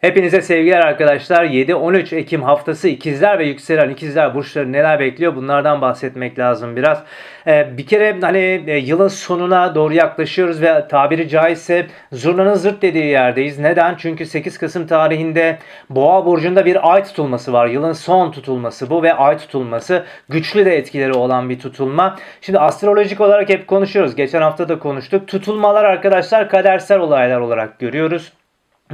Hepinize sevgiler arkadaşlar. 7-13 Ekim haftası ikizler ve yükselen ikizler burçları neler bekliyor bunlardan bahsetmek lazım biraz. Ee, bir kere hani e, yılın sonuna doğru yaklaşıyoruz ve tabiri caizse zurnanın zırt dediği yerdeyiz. Neden? Çünkü 8 Kasım tarihinde Boğa burcunda bir ay tutulması var. Yılın son tutulması bu ve ay tutulması güçlü de etkileri olan bir tutulma. Şimdi astrolojik olarak hep konuşuyoruz. Geçen hafta da konuştuk. Tutulmalar arkadaşlar kadersel olaylar olarak görüyoruz.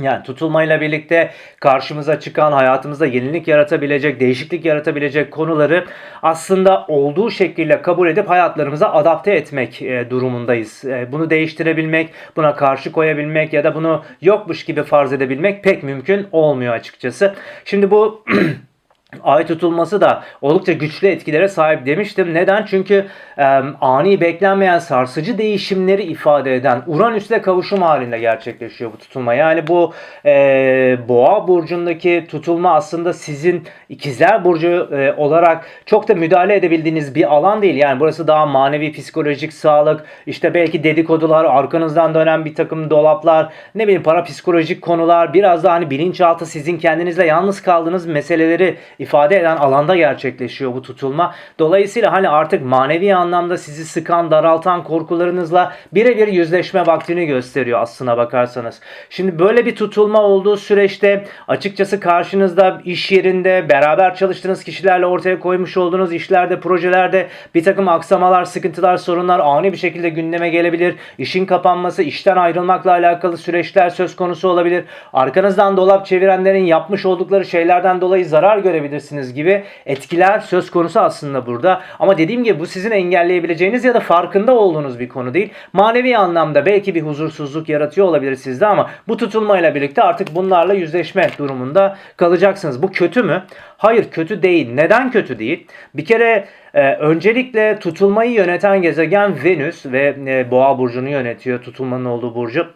Yani tutulmayla birlikte karşımıza çıkan hayatımızda yenilik yaratabilecek, değişiklik yaratabilecek konuları aslında olduğu şekilde kabul edip hayatlarımıza adapte etmek e, durumundayız. E, Bunu değiştirebilmek, buna karşı koyabilmek ya da bunu yokmuş gibi farz edebilmek pek mümkün olmuyor açıkçası. Şimdi bu Ay tutulması da oldukça güçlü etkilere sahip demiştim. Neden? Çünkü e, ani beklenmeyen sarsıcı değişimleri ifade eden Uranüs'le kavuşum halinde gerçekleşiyor bu tutulma. Yani bu e, Boğa burcundaki tutulma aslında sizin ikizler burcu e, olarak çok da müdahale edebildiğiniz bir alan değil. Yani burası daha manevi, psikolojik sağlık, işte belki dedikodular, arkanızdan dönen bir takım dolaplar, ne bileyim parapsikolojik konular, biraz da hani bilinçaltı sizin kendinizle yalnız kaldığınız meseleleri ifade eden alanda gerçekleşiyor bu tutulma. Dolayısıyla hani artık manevi anlamda sizi sıkan, daraltan korkularınızla birebir yüzleşme vaktini gösteriyor aslına bakarsanız. Şimdi böyle bir tutulma olduğu süreçte açıkçası karşınızda iş yerinde beraber çalıştığınız kişilerle ortaya koymuş olduğunuz işlerde, projelerde bir takım aksamalar, sıkıntılar, sorunlar ani bir şekilde gündeme gelebilir. İşin kapanması, işten ayrılmakla alakalı süreçler söz konusu olabilir. Arkanızdan dolap çevirenlerin yapmış oldukları şeylerden dolayı zarar görebilirsiniz gibi etkiler söz konusu aslında burada. Ama dediğim gibi bu sizin engelleyebileceğiniz ya da farkında olduğunuz bir konu değil. Manevi anlamda belki bir huzursuzluk yaratıyor olabilir sizde ama bu tutulmayla birlikte artık bunlarla yüzleşme durumunda kalacaksınız. Bu kötü mü? Hayır kötü değil. Neden kötü değil? Bir kere e, öncelikle tutulmayı yöneten gezegen Venüs ve e, Boğa burcunu yönetiyor. Tutulmanın olduğu burcu.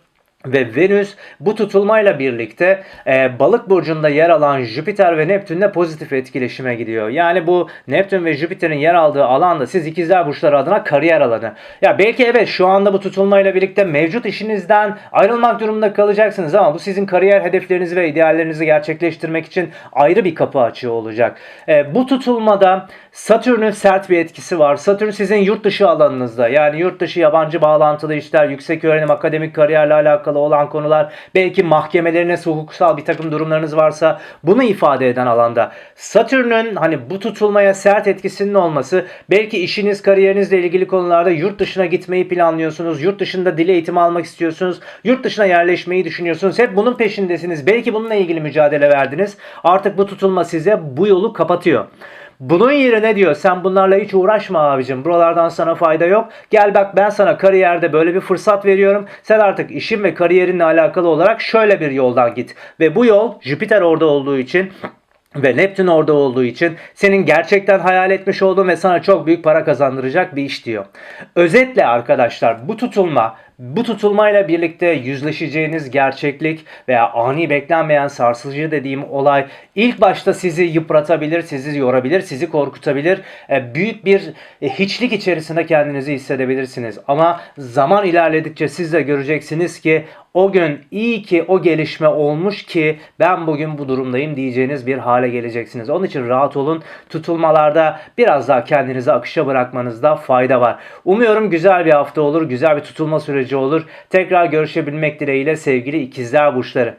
Ve Venüs bu tutulmayla birlikte e, balık burcunda yer alan Jüpiter ve Neptünle pozitif etkileşime gidiyor. Yani bu Neptün ve Jüpiter'in yer aldığı alanda siz ikizler burçları adına kariyer alanı. Ya belki evet şu anda bu tutulmayla birlikte mevcut işinizden ayrılmak durumunda kalacaksınız ama bu sizin kariyer hedeflerinizi ve ideallerinizi gerçekleştirmek için ayrı bir kapı açığı olacak. E, bu tutulmada Satürn'ün sert bir etkisi var. Satürn sizin yurt dışı alanınızda yani yurt dışı yabancı bağlantılı işler, yüksek öğrenim, akademik kariyerle alakalı olan konular, belki mahkemeleriniz, hukuksal bir takım durumlarınız varsa bunu ifade eden alanda. Satürn'ün hani bu tutulmaya sert etkisinin olması, belki işiniz, kariyerinizle ilgili konularda yurt dışına gitmeyi planlıyorsunuz, yurt dışında dil eğitimi almak istiyorsunuz, yurt dışına yerleşmeyi düşünüyorsunuz. Hep bunun peşindesiniz. Belki bununla ilgili mücadele verdiniz. Artık bu tutulma size bu yolu kapatıyor. Bunun yerine diyor sen bunlarla hiç uğraşma abicim. Buralardan sana fayda yok. Gel bak ben sana kariyerde böyle bir fırsat veriyorum. Sen artık işin ve kariyerinle alakalı olarak şöyle bir yoldan git. Ve bu yol Jüpiter orada olduğu için ve Neptün orada olduğu için senin gerçekten hayal etmiş olduğun ve sana çok büyük para kazandıracak bir iş diyor. Özetle arkadaşlar bu tutulma bu tutulmayla birlikte yüzleşeceğiniz gerçeklik veya ani beklenmeyen sarsıcı dediğim olay ilk başta sizi yıpratabilir, sizi yorabilir, sizi korkutabilir. E, Büyük bir e, hiçlik içerisinde kendinizi hissedebilirsiniz. Ama zaman ilerledikçe siz de göreceksiniz ki o gün iyi ki o gelişme olmuş ki ben bugün bu durumdayım diyeceğiniz bir hale geleceksiniz. Onun için rahat olun. Tutulmalarda biraz daha kendinizi akışa bırakmanızda fayda var. Umuyorum güzel bir hafta olur, güzel bir tutulma süreci olur. Tekrar görüşebilmek dileğiyle sevgili ikizler burçları.